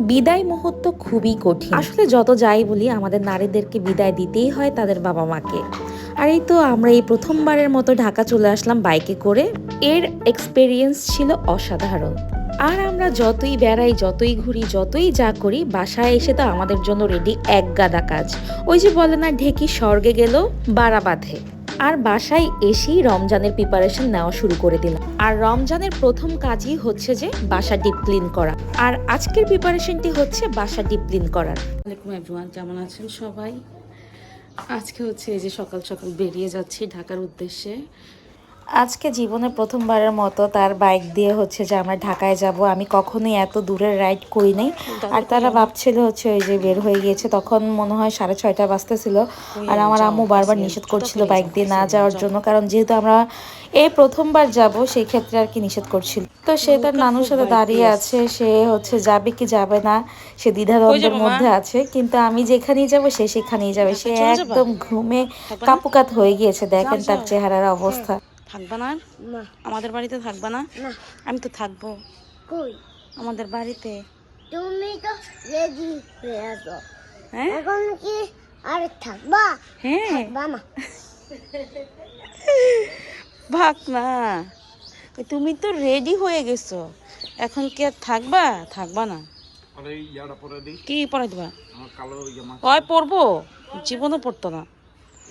বিদায় মুহূর্ত খুবই কঠিন। আসলে যত যাই বলি, আমাদের নারীদেরকে বিদায় দিতেই হয় তাদের বাবা মাকে। আর এই তো আমরা এই প্রথমবারের মতো ঢাকা চলে আসলাম বাইকে করে। এর এক্সপেরিয়েন্স ছিল অসাধারণ। আর আমরা যতই বেড়াই, যতই ঘুরি, যতই যা করি, বাসায় এসে তো আমাদের জন্য রেডি এক গাদা কাজ। ওই যে বলে না, ঢেকি স্বর্গে গেল বাড়া বাঁধে আর বাসায় এসেই রমজানের প্রিপারেশন নেওয়া শুরু করে দিলাম। আর রমজানের প্রথম কাজই হচ্ছে যে বাসা ডিপ ক্লিন করা। আর আজকের প্রিপারেশনটি হচ্ছে বাসা ডিপ ক্লিন করার। কেমন আছেন সবাই? আজকে হচ্ছে এই যে সকাল সকাল বেরিয়ে যাচ্ছি ঢাকার উদ্দেশ্যে। আজকে জীবনে প্রথমবারের মতো তার বাইক দিয়ে হচ্ছে যে আমরা ঢাকায় যাব। আমি কখনোই এত দূরের রাইড করি নাই। আর তারা ভাবছিল হচ্ছে ওই যে বের হয়ে গিয়েছে। তখন মনে হয় সাড়ে ছয়টা বাজতেছিল। আর আমার আম্মু বারবার নিষেধ করছিল বাইক দিয়ে না যাওয়ার জন্য। কারণ যেহেতু আমরা এই প্রথমবার যাব সেই ক্ষেত্রে আর কি নিষেধ করছিল। তো সে তার নানুর সাথে দাঁড়িয়ে আছে। সে হচ্ছে যাবে কি যাবে না সে দ্বিধাদ্বন্দ্বের মধ্যে আছে। কিন্তু আমি যেখানেই যাব সে সেখানেই যাবে। সে একদম ঘুমে কাপুকাত হয়ে গিয়েছে। দেখেন তার চেহারার অবস্থা। থাকবা না? আমাদের বাড়িতে থাকবা না? না। আমি তো থাকব। কই? আমাদের বাড়িতে। তুমি তো রেডি হয়ে আছো। হ্যাঁ? এখন কি আর থাকবা? হ্যাঁ। থাকবা না। ভাগ না। তুমি তো রেডি হয়ে গেছো। এখন কি আর থাকবা? থাকবা না। পরে কি পড়াই দিবা? আমার কালো জামা ওই পরবো। জীবনও পড়তো না।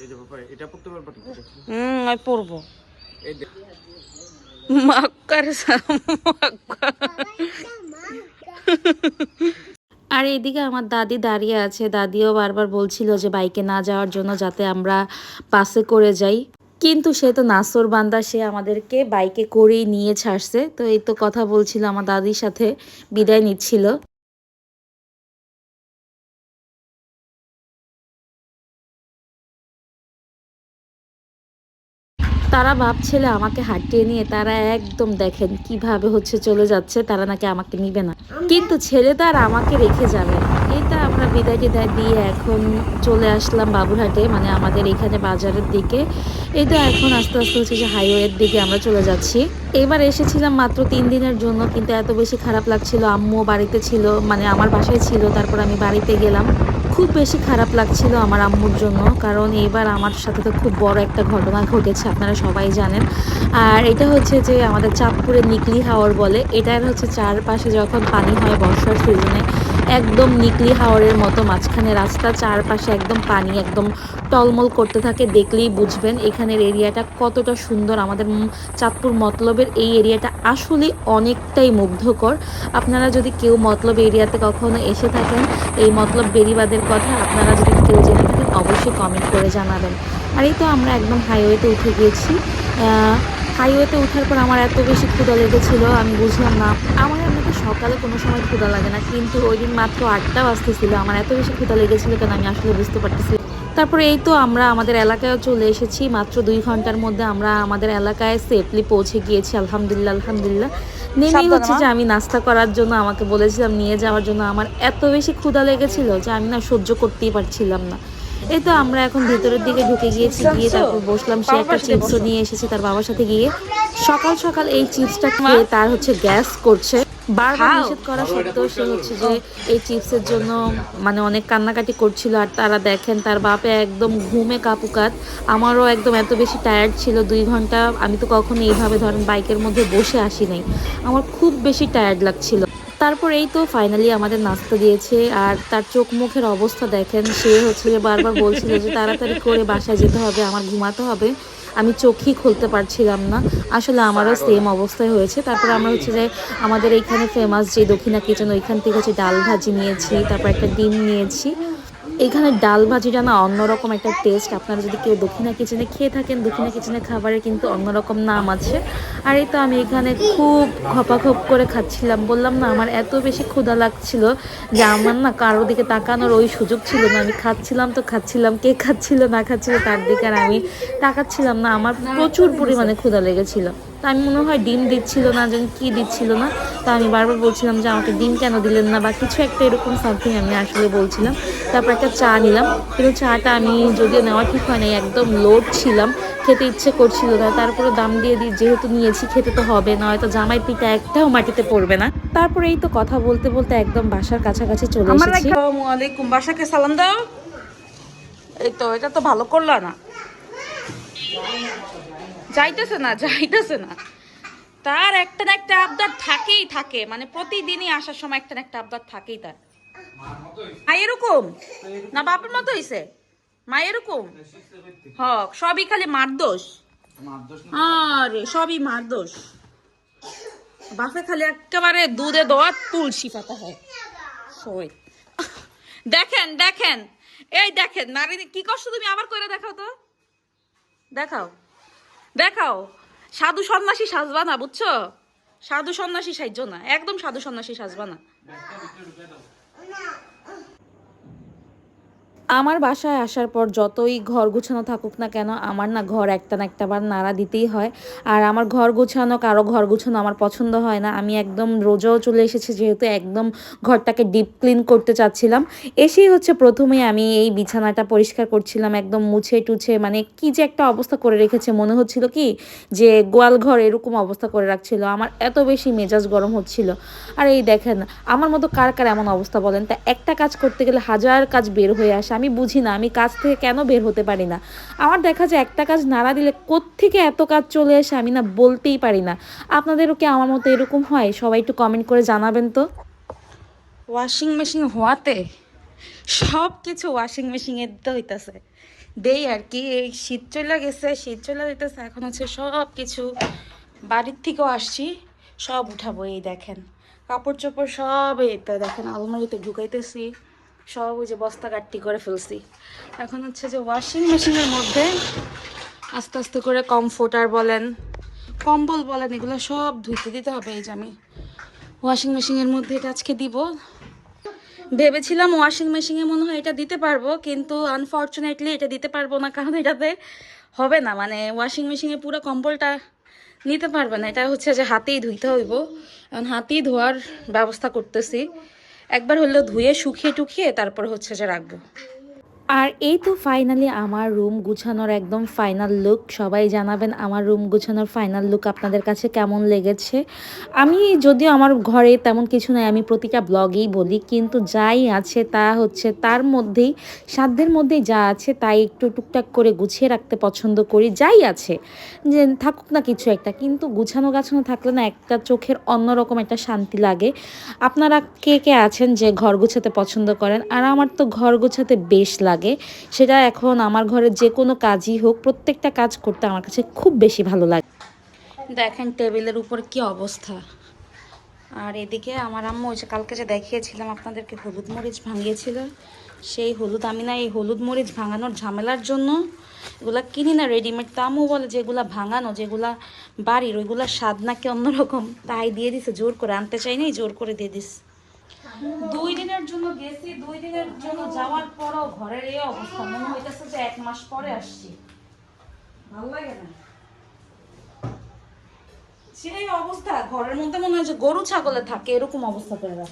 এই যে বাবা এটা পড়তে পারবা ঠিক হুম ওই পরবো। এই দেখ আর এদিকে আমার দাদি দাঁড়িয়ে আছে, দাদিও বারবার বলছিল যে বাইকে না যাওয়ার জন্য যাতে আমরা বাসে করে যাই। কিন্তু সে তো নাসর বান্দা, সে আমাদেরকে বাইকে করেই নিয়ে ছাড়ছে। তো এই তো কথা বলছিল আমার দাদির সাথে, বিদায় নিচ্ছিল। তারা ভাবছিল আমাকে হাঁটিয়ে নিয়ে তারা একদম দেখেন কীভাবে হচ্ছে চলে যাচ্ছে, তারা নাকি আমাকে নিবে না। কিন্তু ছেলে তো আর আমাকে রেখে যাবে না। এটা আমরা বিদায় টিদায় দিয়ে এখন চলে আসলাম বাবুরহাটে মানে আমাদের এখানে বাজারের দিকে। এই তো এখন আস্তে আস্তে হচ্ছে যে হাইওয়ের দিকে আমরা চলে যাচ্ছি। এবার এসেছিলাম মাত্র তিন দিনের জন্য, কিন্তু এত বেশি খারাপ লাগছিল, আম্মু বাড়িতে ছিল মানে আমার বাসায় ছিল, তারপর আমি বাড়িতে গেলাম। খুব বেশি খারাপ লাগছিল আমার আম্মুর জন্য, কারণ এবার আমার সাথে তো খুব বড় একটা ঘটনা ঘটেছে, আপনারা সবাই জানেন। আর এটা হচ্ছে যে আমাদের চাঁদপুরে নিকলি হাওয়ার বলে, এটার হচ্ছে চারপাশে যখন পানি হয় বর্ষার সিজনে একদম নিকলি হাওরের মতো মাঝখানে রাস্তা, চারপাশে একদম পানি, একদম টলমল করতে থাকে, দেখলেই বুঝবেন এখানের এরিয়াটা কতটা সুন্দর। আমাদের চাঁদপুর মতলবের এই এরিয়াটা আসলে অনেকটাই মুগ্ধকর। আপনারা যদি কেউ মতলব এরিয়াতে কখনো এসে থাকেন, এই মতলব বেরিবাদের কথা আপনারা যদি কেউ জেনে থাকেন, অবশ্যই কমেন্ট করে জানাবেন। আর এই তো আমরা একদম হাইওয়েতে উঠে গিয়েছি। হাইওয়েতে ওঠার পর আমার এত বেশি ক্ষুধা লেগেছিল, আমি বুঝলাম না। আমার সকালে কোনো সময় ক্ষুধা লাগে না কিন্তু ওই দিন মাত্র আটটা বাজতেছিল। আমার এত বেশি ক্ষুধা লেগেছিল কেন আমি আসলে বুঝতে পারতেছি না। তারপরে এই তো আমরা আমাদের এলাকায় চলে এসেছি মাত্র দুই ঘণ্টার মধ্যে আমরা আমাদের এলাকায় সেফলি পৌঁছে গিয়েছি আলহামদুলিল্লাহ আলহামদুলিল্লাহ। নেমেই হচ্ছে যে আমি নাস্তা করার জন্য আমাকে বলেছিলাম নিয়ে যাওয়ার জন্য আমার এত বেশি ক্ষুধা লেগেছিল যে আমি না সহ্য করতেই পারছিলাম না। এই তো আমরা এখন ভিতরের দিকে ঢুকে গিয়েছি গিয়ে তারপর বসলাম সে একটা চিপসও নিয়ে এসেছে তার বাবার সাথে গিয়ে সকাল সকাল এই চিপসটা খেয়ে তার হচ্ছে গ্যাস করছে। বারবার। নিষেধ করা সত্ত্বেও সে হচ্ছে যে এই চিপসের জন্য মানে অনেক কান্নাকাটি করছিল আর তারা দেখেন তার বাপে একদম ঘুমে কাপুকাত। আমারও একদম এত বেশি টায়ার্ড ছিল দুই ঘণ্টা। আমি তো কখনো এইভাবে ধরেন বাইকের মধ্যে বসে আসি নাই। আমার খুব বেশি টায়ার্ড লাগছিল। তারপর এই তো ফাইনালি আমাদের নাস্তা দিয়েছে আর তার চোখ মুখের অবস্থা দেখেন। সে হচ্ছে যে বারবার বলছিল যে তাড়াতাড়ি করে বাসায় যেতে হবে আমার ঘুমাতে হবে। আমি চোখই খুলতে পারছিলাম না। আসলে আমারও সেম অবস্থায় হয়েছে। তারপর আমরা হচ্ছে যে আমাদের এইখানে ফেমাস যে দক্ষিণা কিচেন ওইখান থেকে হচ্ছে ডাল ভাজি নিয়েছি তারপর একটা ডিম নিয়েছি। এখানে ডাল ভাজিটা না অন্যরকম একটা টেস্ট আপনারা যদি কেউ দক্ষিণা কিচেনে খেয়ে থাকেন, দক্ষিণা কিচেনে খাবারের কিন্তু অন্যরকম নাম আছে। আর এই তো আমি এখানে খুব খপাখপ করে খাচ্ছিলাম। বললাম, না, আমার এত বেশি ক্ষুধা লাগছিল যে আমার না কারও দিকে তাকানোর ওই সুযোগ ছিল না। আমি খাচ্ছিলাম তো খাচ্ছিলাম, কে খাচ্ছিল না খাচ্ছিল তার দিকে আর আমি তাকাচ্ছিলাম না। আমার প্রচুর পরিমাণে ক্ষুধা লেগেছিল। তা আমি মনে হয় ডিম দিচ্ছিল না যেন কি দিচ্ছিল না। তা আমি বারবার বলছিলাম যে আমাকে ডিম কেন দিলেন না? বা কিছু একটা এরকম সামথিং আমি আসলে বলছিলাম। তারপর একটা চা নিলাম। কিন্তু চাটা আমি যদিও নেওয়া ঠিক হয় নাই একদম লোড ছিলাম খেতে ইচ্ছে করছিল না। তারপরে দাম দিয়ে দিই যেহেতু নিয়েছি খেতে তো হবে না হয়তো জামাই পিঠা একটাও মাটিতে পড়বে না। তারপরে এই তো কথা বলতে বলতে একদম বাসার কাছাকাছি চলে এসেছি। আসসালামু আলাইকুম বাসাকে সালাম দাও? এই তো এটা তো ভালো করলা না। যাইতেছে না যাইতেছে না। তার একটা না একটা আবদার থাকেই থাকে মানে প্রতিদিনই আসার সময় একটা না একটা আবদার থাকেই তার। মা এরকম না বাপের মতো হইছে? মা এরকম? হ সবই খালি মার দোষ। আরে সবই মার দোষ। বাপে খালি একেবারে দুধে দেওয়া তুলসী পাতা হয়। সই। দেখেন দেখেন। এই দেখেন নারী কি করছ তুমি আবার করে দেখাও তো। দেখাও। দেখাও। সাধু সন্ন্যাসী সাজবা না, বুঝছ? সাধু সন্ন্যাসী সাইজ না, একদম সাধু সন্ন্যাসী সাজবা না। আমার বাসায় আসার পর যতই ঘর গুছানো থাকুক না কেন, আমার না ঘর একটা না একটা বার নাড়া দিতেই হয়। আর আমার ঘর গুছানো, কারও ঘর গুছানো আমার পছন্দ হয় না। আমি একদম রোজাও চলে এসেছি, যেহেতু একদম ঘরটাকে ডিপ ক্লিন করতে চাচ্ছিলাম। এসেই হচ্ছে প্রথমে আমি এই বিছানাটা পরিষ্কার করছিলাম, একদম মুছে টুছে মানে কি যে একটা অবস্থা করে রেখেছে মনে হচ্ছিল কি? যে গোয়াল ঘর এরকম অবস্থা করে রাখছিল। আমার এত বেশি মেজাজ গরম হচ্ছিল। আর এই দেখেন, আমার মতো কার কার এমন অবস্থা বলেন? তা একটা কাজ করতে গেলে হাজার কাজ বের হয়ে আসে। আমি বুঝি না, আমি কাজ থেকে কেন বের হতে পারি না? আমার দেখা যায় একটা কাজ নাড়া দিলে কোত্থেকে এত কাজ চলে আসে আমি না বলতেই পারি না। আপনাদেরও কি আমার মতো এরকম হয়? সবাই একটু কমেন্ট করে জানাবেন তো। ওয়াশিং মেশিন হওয়াতে সব কিছু ওয়াশিং মেশিনে দিতে হইতাছে। দেই আর কি, এই শীত চলে গেছে, শীত চলে যেতেছে এখন হচ্ছে সব কিছু বাড়ির থেকেও আসছি, সব উঠাবো, এই দেখেন। কাপড় চোপড় সব তো দেখেন, আলমারিতে ঢুকাইতেছি। সব ওই যে বস্তা কাট্টি করে ফেলছি। এখন হচ্ছে যে ওয়াশিং মেশিনের মধ্যে আস্তে আস্তে করে কমফোর্টার বলেন, কম্বল বলেন, এগুলো সব ধুইতে দিতে হবে এই যে আমি। ওয়াশিং মেশিনের মধ্যে এটা আজকে দিব। ভেবেছিলাম ওয়াশিং মেশিনে মনে হয় এটা দিতে পারব, কিন্তু আনফর্চুনেটলি এটা দিতে পারব না, কারণ এটাতে হবে না। মানে ওয়াশিং মেশিনে পুরো কম্বলটা নিতে পারবে না, এটা হচ্ছে যে হাতেই ধুইতে হইব। এখন হাতেই ধোয়ার ব্যবস্থা করতেছি। একবার হলো ধুয়ে শুকিয়ে টুকিয়ে তারপর হচ্ছে যে রাখব। আর এই তো ফাইনালি আমার রুম গুছানোর একদম ফাইনাল লুক সবাই জানাবেন আমার রুম গুছানোর ফাইনাল লুক আপনাদের কাছে কেমন লেগেছে। আমি যদিও আমার ঘরে তেমন কিছু নাই, আমি প্রতিটা ব্লগেই বলি, কিন্তু যাই আছে তা হচ্ছে তার মধ্যেই, সাধ্যের মধ্যেই যা আছে তাই একটু টুকটাক করে গুছিয়ে রাখতে পছন্দ করি। যাই আছে, যে থাকুক না কিছু একটা, কিন্তু গুছানো গাছানো থাকলে না একটা চোখের অন্যরকম একটা শান্তি লাগে। আপনারা কে কে আছেন যে ঘর গুছাতে পছন্দ করেন? আর আমার তো ঘর গুছাতে বেশ লাগে। সেটা এখন আমার ঘরের যে কোনো কাজই হোক, প্রত্যেকটা কাজ করতে আমার কাছে খুব বেশি ভালো লাগে। দেখেন টেবিলের উপর কি অবস্থা। আর এদিকে আমার আম্মু, ওই যে কালকে যে দেখিয়েছিলাম আপনাদেরকে, হলুদ মরিচ ভাঙিয়েছিল। সেই হলুদ, আমি না এই হলুদ মরিচ ভাঙানোর ঝামেলার জন্য এগুলা কিনি না রেডিমেড তো আম্মু বলে যেগুলা ভাঙানো, যেগুলা বাড়ির ওইগুলা স্বাদ নাকি অন্যরকম। তাই দিয়ে দিছে, জোর করে, আনতে চাই নাই জোর করে দিয়ে দিস দুই দিনের জন্য গেছি দুই দিনের জন্য যাওয়ার পরও ঘরের এই অবস্থা। মনে হইতেছে যে এক মাস পরে আসছি। ভালো লাগে না। সেই অবস্থা ঘরের মধ্যে মনে হয় যে গরু ছাগলে থাকে এরকম অবস্থা করে রাখ।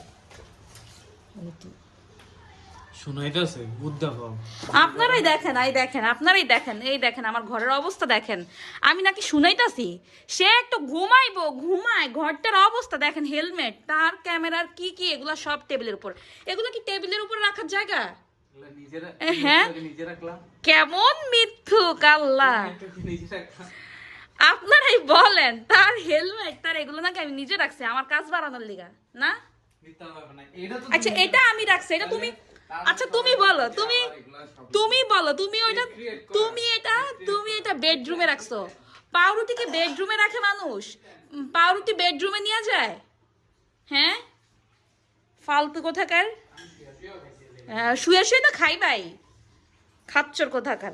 শোনাইতেছে বুদ্ধা কম আপনারাই দেখেন এই দেখেন আপনারাই দেখেন এই দেখেন আমার ঘরের অবস্থা দেখেন। আমি নাকি শুনাইতাছি সে একটু ঘুমাইবো ঘুমায় ঘরটার অবস্থা দেখেন হেলমেট তার ক্যামেরার কি কি এগুলা সব টেবিলের উপর। এগুলো কি টেবিলের উপর রাখার জায়গা? হ্যাঁ? কেমন মিথ্যুক আল্লাহ। আপনারাই বলেন তার হেলমেট তার এগুলো নাকি আমি নিজে রাখছি আমার কাজ বাড়ানোর লিগা না? মিথ্যা ব্যাপার না এটা তো আচ্ছা এটা আমি রাখছি এটা তুমি আচ্ছা তুমি বলো, তুমি তুমি বলো, তুমি ওইটা তুমি এটা তুমি এটা বেডরুমে রাখছো। পাউরুটিকে বেডরুমে রাখে মানুষ? পাউরুটি বেডরুমে নিয়ে যায়? হ্যাঁ? ফালতু কোথাকার? শুয়ে শুয়ে তো খাই ভাই। খাচ্ছর কোথাকার?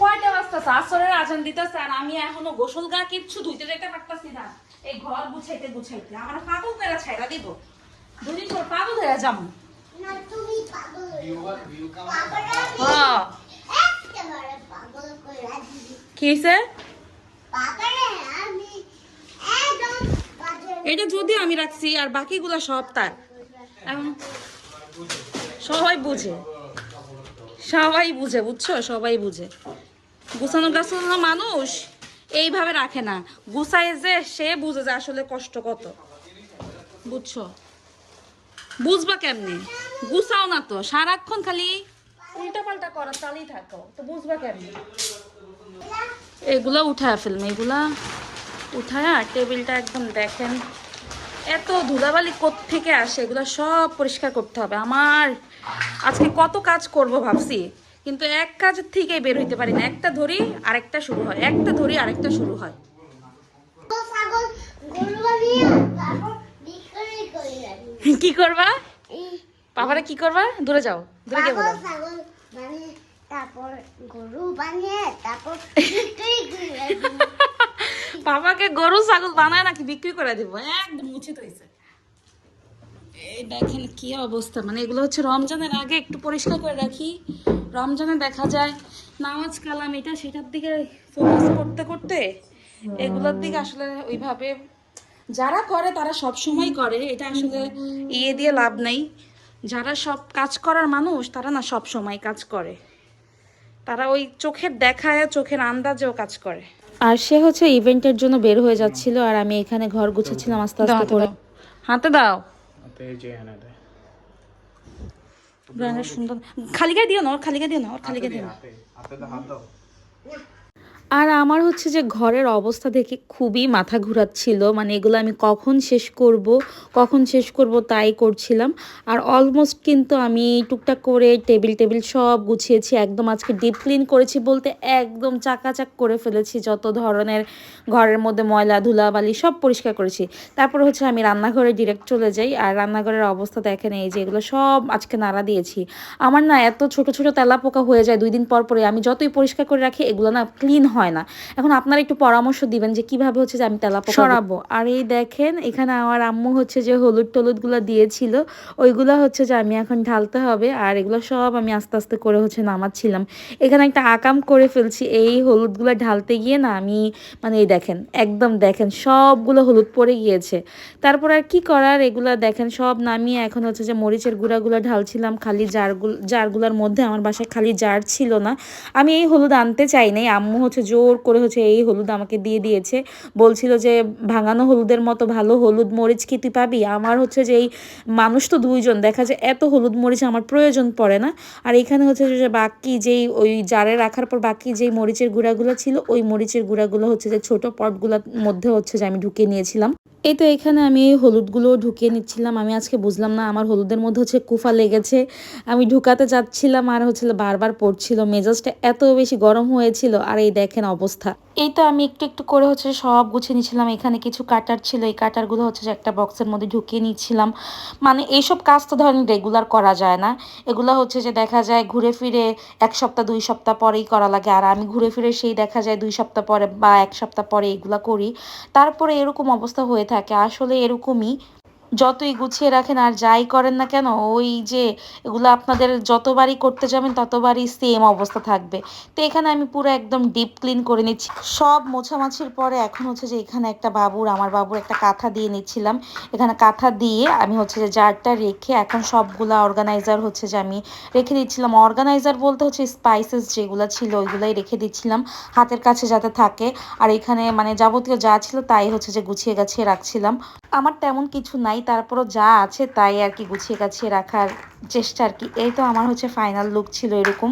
কয়টা বাজতেছে? আসরের আজান দিতেছে আর আমি এখনও গোসল গা কিচ্ছু ধুইতে যেতে পারতাছি না। এই ঘর গুছাইতে গুছাইতে। আমার পাগল করে ছাইরা দিব। দুদিন পর পাগল হয়ে যাব না তুমি পাগল। হ্যাঁ একেবারে পাগল করে দিবি কি হয়েছে বাবারে আমি একদম বাজে এটা যদি আমি রাখছি আর বাকিগুলো সব তার। এখন সবাই বুঝে। সবাই বুঝে বুঝছ? সবাই বুঝে। গুছানো গাছানো মানুষ এইভাবে রাখে না। গুছায় যে সে বুঝে যে আসলে কষ্ট কত। বুঝছ? বুঝবা কেমনে? গুছাও না তো সারাক্ষণ খালি উল্টা পাল্টা করা চালিয়ে থাকো। তো বুঝবা কেন এগুলো উঠায় ফেলবে এগুলা উঠায় টেবিলটা একদম দেখেন। এত ধুলাবালি থেকে আসে? এগুলো সব পরিষ্কার করতে হবে। আমার আজকে কত কাজ করব ভাবছি কিন্তু এক কাজের থেকে বের হইতে পারি না। একটা ধরি আরেকটা শুরু হয়। একটা ধরি আরেকটা শুরু হয়। কি করবা? বাবারা কি করবা? দূরে যাও দূরে গিয়ে বলো। তারপর গরু বানিয়ে তারপর বাবাকে গরু ছাগল বানায় নাকি বিক্রি করে দিব? একদম উচিত হয়েছে। এই দেখেন কি অবস্থা মানে এগুলো হচ্ছে রমজানের আগে একটু পরিষ্কার করে রাখি। রমজানে দেখা যায় নামাজ কালাম এটা সেটার দিকে ফোকাস করতে করতে এগুলোর দিকে আসলে ওইভাবে যারা করে তারা সব সময় করে এটা আসলে ইয়ে দিয়ে লাভ নেই। যারা সব কাজ করার মানুষ তারা না সব সময় কাজ করে। তারা ওই চোখের দেখায় চোখের আন্দাজেও কাজ করে। আর সে হচ্ছে ইভেন্টের জন্য বের হয়ে যাচ্ছিল আর আমি এখানে ঘর গুছাচ্ছিলাম আস্তে আস্তে করে। হাতে দাও। সুন্দর খালি গায়ে দিও না ওর খালি গায়ে দিও না ওর খালি গায়ে দিও না। হাতে। দাও হাত দাও। আর আমার হচ্ছে যে ঘরের অবস্থা দেখে খুবই মাথা ঘুরাচ্ছিল। মানে এগুলো আমি কখন শেষ করব, কখন শেষ করব তাই করছিলাম। আর অলমোস্ট কিন্তু আমি টুকটাক করে টেবিল টেবিল সব গুছিয়েছি, একদম আজকে ডিপ ক্লিন করেছি বলতে একদম চাকাচাক করে ফেলেছি। যত ধরনের ঘরের মধ্যে ময়লা, ধুলাবালি সব পরিষ্কার করেছি। তারপর হচ্ছে আমি রান্নাঘরে ডিরেক্ট চলে যাই। আর রান্নাঘরের অবস্থা দেখেন, এই যে এগুলো সব আজকে নাড়া দিয়েছি। আমার না এত ছোট ছোট তেলা পোকা হয়ে যায় দুই দিন পর পরে। আমি যতই পরিষ্কার করে রাখি, এগুলো না ক্লিন হয় না। এখন আপনারা একটু পরামর্শ দিবেন যে কীভাবে হচ্ছে যে আমি তেলা পোকা সরাবো। আর এই দেখেন, এখানে আমার আম্মু হচ্ছে যে হলুদ টলুদগুলো দিয়েছিল, ওইগুলো হচ্ছে যে আমি এখন ঢালতে হবে, আর এগুলো সব আমি আস্তে আস্তে করে হচ্ছে নামাচ্ছিলাম। এখানে একটা আকাম করে ফেলছি, এই হলুদগুলো ঢালতে গিয়ে না আমি মানে এই দেখেন, একদম দেখেন, সবগুলো হলুদ পড়ে গিয়েছে। তারপর আর কি করার, এগুলো দেখেন, সব নামিয়ে এখন হচ্ছে যে মরিচের গুঁড়াগুলো ঢালছিলাম, খালি জারগুলো জারগুলোর মধ্যে, আমার বাসায় খালি জার ছিল না। আমি এই হলুদ আনতে চাই নাই, আম্মু হচ্ছে জোর করে হচ্ছে এই হলুদ আমাকে দিয়ে দিয়েছে। বলছিল যে, ভাঙানো হলুদের মতো ভালো হলুদ মরিচ কি তুই পাবি? আমার হচ্ছে যে এই মানুষ তো দুইজন, দেখা যায় এত হলুদ মরিচ আমার প্রয়োজন পড়ে না। আর এখানে হচ্ছে যে বাকি যেই ওই জারে রাখার পর বাকি যেই মরিচের গুঁড়াগুলো ছিল, ওই মরিচের গুঁড়াগুলো হচ্ছে যে ছোট পটগুলোর মধ্যে হচ্ছে যে আমি ঢুকিয়ে নিয়েছিলাম। এই তো এখানে আমি হলুদগুলো ঢুকিয়ে নিচ্ছিলাম। আমি আজকে বুঝলাম না, আমার হলুদের মধ্যে হচ্ছে কুফা লেগেছে। আমি ঢুকাতে যাচ্ছিলাম আর হচ্ছে বারবার পড়ছিল। মেজাজটা এত বেশি গরম হয়েছিল। আর এই দেখেন অবস্থা। এই তো আমি একটু একটু করে হচ্ছে সব গুছিয়ে নিচ্ছিলাম। এখানে কিছু কাটার ছিল। এই কাটারগুলো হচ্ছে যে একটা বক্সের মধ্যে ঢুকিয়ে নিচ্ছিলাম। মানে এইসব কাজ তো ধরেন রেগুলার করা যায় না। এগুলো হচ্ছে যে দেখা যায় ঘুরে ফিরে এক সপ্তাহ, দুই সপ্তাহ পরেই করা লাগে। আর আমি ঘুরে ফিরে সেই দেখা যায় দুই সপ্তাহ পরে বা এক সপ্তাহ পরে এগুলা করি। তারপরে এরকম অবস্থা হয়ে থাকে আসলে এরকমই যতই গুছিয়ে রাখেন আর যাই করেন না কেন, ওই যে এগুলো আপনাদের যতবারই করতে যাবেন ততবারই সেম অবস্থা থাকবে। তো এখানে আমি পুরো একদম ডিপ ক্লিন করে নিচ্ছি। সব মোছামাছির পরে এখন হচ্ছে যে এখানে একটা বাবুর, আমার বাবুর একটা কাঁথা দিয়ে নিচ্ছিলাম। এখানে কাঁথা দিয়ে আমি হচ্ছে যে জারটা রেখে এখন সবগুলা অর্গানাইজার হচ্ছে যে আমি রেখে দিচ্ছিলাম। অর্গানাইজার বলতে হচ্ছে স্পাইসেস যেগুলো ছিল ওইগুলাই রেখে দিচ্ছিলাম হাতের কাছে যাতে থাকে। আর এখানে মানে যাবতীয় যা ছিল তাই হচ্ছে যে গুছিয়ে গাছিয়ে রাখছিলাম। আমার তেমন কিছু নাই। তারপরও যা আছে তাই আর কি গুছিয়ে গাছিয়ে রাখার চেষ্টা আর কি। এই তো আমার হচ্ছে ফাইনাল লুক ছিল এরকম।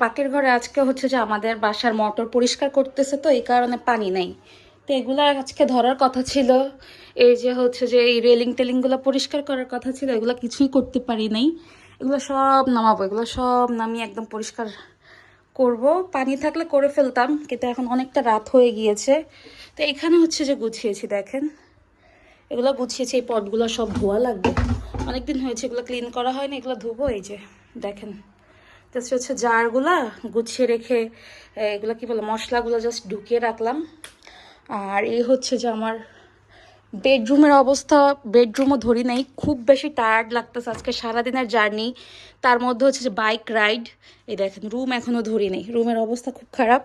পাকের ঘরে আজকে হচ্ছে যে আমাদের বাসার মোটর পরিষ্কার করতেছে তো, এই কারণে পানি নেই। তো এগুলো আজকে ধরার কথা ছিল। এই যে হচ্ছে যে এই রেলিং টেলিংগুলো পরিষ্কার করার কথা ছিল, এগুলো কিছুই করতে পারি নাই। এগুলো সব নামাবো, এগুলো সব নামিয়ে একদম পরিষ্কার করব। পানি থাকলে করে ফেলতাম, কিন্তু এখন অনেকটা রাত হয়ে গিয়েছে। তো এখানে হচ্ছে যে গুছিয়েছি, দেখেন। এগুলো গুছিয়েছি, এই পটগুলো সব ধোয়া লাগবে। অনেকদিন হয়েছে, এগুলো ক্লিন করা হয়নি, এগুলো ধুবো, এই যে দেখেন। জাস্ট হচ্ছে জারগুলা গুছিয়ে রেখে এগুলো কি বলে, মশলাগুলো জাস্ট ঢুকিয়ে রাখলাম। আর এই হচ্ছে যে আমার বেডরুমের অবস্থা বেডরুমও ধরি নাই, খুব বেশি টায়ার্ড লাগতেছে আজকে সারাদিনের জার্নি তার মধ্যে হচ্ছে যে বাইক রাইড এই দেখেন রুম এখনও ধরি নেই। রুমের অবস্থা খুব খারাপ।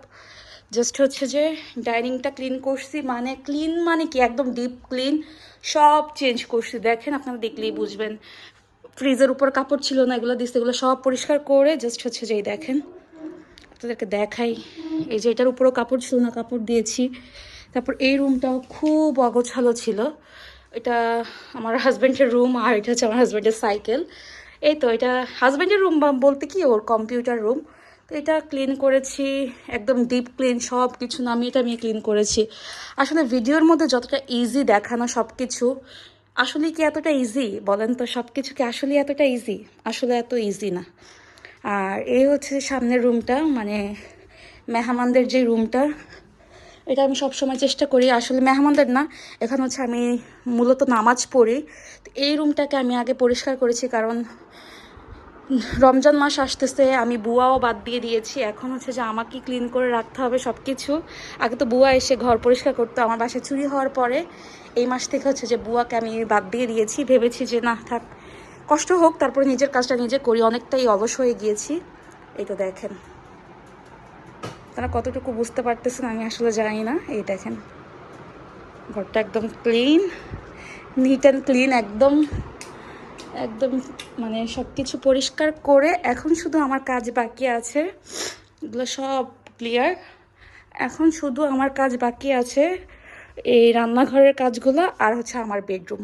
জাস্ট হচ্ছে যে ডাইনিংটা ক্লিন করছি মানে ক্লিন মানে কি? একদম ডিপ ক্লিন সব চেঞ্জ করছি। দেখেন, আপনারা দেখলেই বুঝবেন। ফ্রিজের উপর কাপড় ছিল না, এগুলো দিচ্ছে এগুলো সব পরিষ্কার করে জাস্ট হচ্ছে যে দেখেন, আপনাদেরকে দেখাই। এই যে এটার উপরও কাপড় ছিল না, কাপড় দিয়েছি। তারপর এই রুমটাও খুব অগোছালো ছিল। এটা আমার হাজব্যান্ডের রুম আর এটা হচ্ছে আমার হাজব্যান্ডের সাইকেল এই তো, এটা হাজব্যান্ডের রুম বলতে কি? ওর কম্পিউটার রুম তো এটা ক্লিন করেছি, একদম ডিপ ক্লিন সব কিছু নামিয়ে এটা টামিয়ে ক্লিন করেছি। আসলে ভিডিওর মধ্যে যতটা ইজি দেখানো সব কিছু আসলে কি এতটা ইজি বলেন তো সব কিছু কি আসলে এতটা ইজি আসলে এত ইজি না। আর এই হচ্ছে সামনের রুমটা মানে মেহমানদের যে রুমটা এটা আমি সবসময় চেষ্টা করি। আসলে মেহমানদের না, এখন হচ্ছে আমি মূলত নামাজ পড়ি। এই রুমটাকে আমি আগে পরিষ্কার করেছি, কারণ রমজান মাস আসতেছে, আমি বুয়াও বাদ দিয়ে দিয়েছি। এখন হচ্ছে যে আমাকে ক্লিন করে রাখতে হবে সব কিছু আগে তো বুয়া এসে ঘর পরিষ্কার করতো, আমার বাসায় চুরি হওয়ার পরে এই মাস থেকে হচ্ছে যে বুয়াকে আমি বাদ দিয়ে দিয়েছি। ভেবেছি যে না, থাক, কষ্ট হোক, তারপরে নিজের কাজটা নিজে করি, অনেকটাই অলস হয়ে গিয়েছি। এই তো দেখেন। তারা কতটুকু বুঝতে পারতেছেন আমি আসলে জানি না। এই দেখেন, ঘরটা একদম ক্লিন নিট অ্যান্ড ক্লিন একদম একদম মানে সব কিছু পরিষ্কার করে এখন শুধু আমার কাজ বাকি আছে। এগুলো সব ক্লিয়ার এখন শুধু আমার কাজ বাকি আছে এই রান্নাঘরের কাজগুলো আর হচ্ছে আমার বেডরুম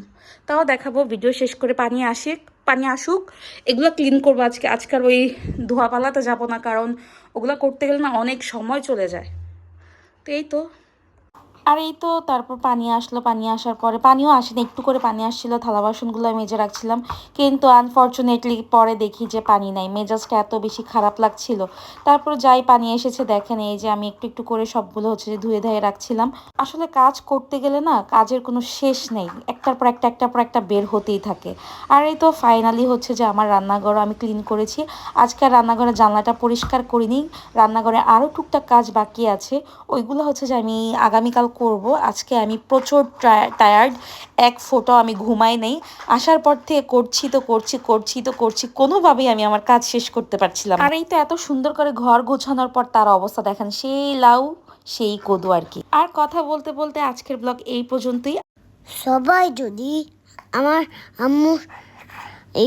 তাও দেখাবো ভিডিও শেষ করে পানি আসে পানি আসুক। এগুলো ক্লিন করব আজকে। আজকাল ওই ধোয়াপালাতে যাব না কারণ ওগুলো করতে গেলে না অনেক সময় চলে যায়। তো এই তো। আর এই তো তারপর পানি আসলো, পানি আসার পরে, পানিও আসেনি, একটু করে পানি আসছিল, থালা বাসনগুলো আমি মেজে রাখছিলাম। কিন্তু আনফর্চুনেটলি পরে দেখি যে পানি নাই, মেজাজটা এত বেশি খারাপ লাগছিল। তারপর যাই পানি এসেছে, দেখেন এই যে আমি একটু একটু করে সবগুলো হচ্ছে যে ধুয়ে ধুয়ে রাখছিলাম। আসলে কাজ করতে গেলে না কাজের কোনো শেষ নেই, একটার পর একটা, একটার পর একটা বের হতেই থাকে। আর এই তো ফাইনালি হচ্ছে যে আমার রান্নাঘর আমি ক্লিন করেছি। আজকে আর রান্নাঘরের জানলাটা পরিষ্কার করিনি, রান্নাঘরে আরও টুকটাক কাজ বাকি আছে। ওইগুলো হচ্ছে যে আমি আগামীকাল করব। আজকে আমি প্রচুর টায়ার্ড এক ফোটো আমি ঘুমাই নেই। আসার পর থেকে করছি তো করছি করছি তো করছি কোনোভাবেই আমি আমার কাজ শেষ করতে পারছিলাম। আর এই তো এত সুন্দর করে ঘর গোছানোর পর তার অবস্থা দেখেন সেই লাউ সেই কদু আর কি। আর কথা বলতে বলতে আজকের ব্লগ এই পর্যন্তই। সবাই যদি আমার আম্মু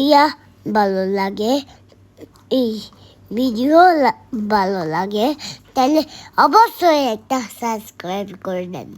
ইয়া ভালো লাগে এই ভিডিও ভালো লাগে তাহলে অবশ্যই একটা সাবস্ক্রাইব করে দেন।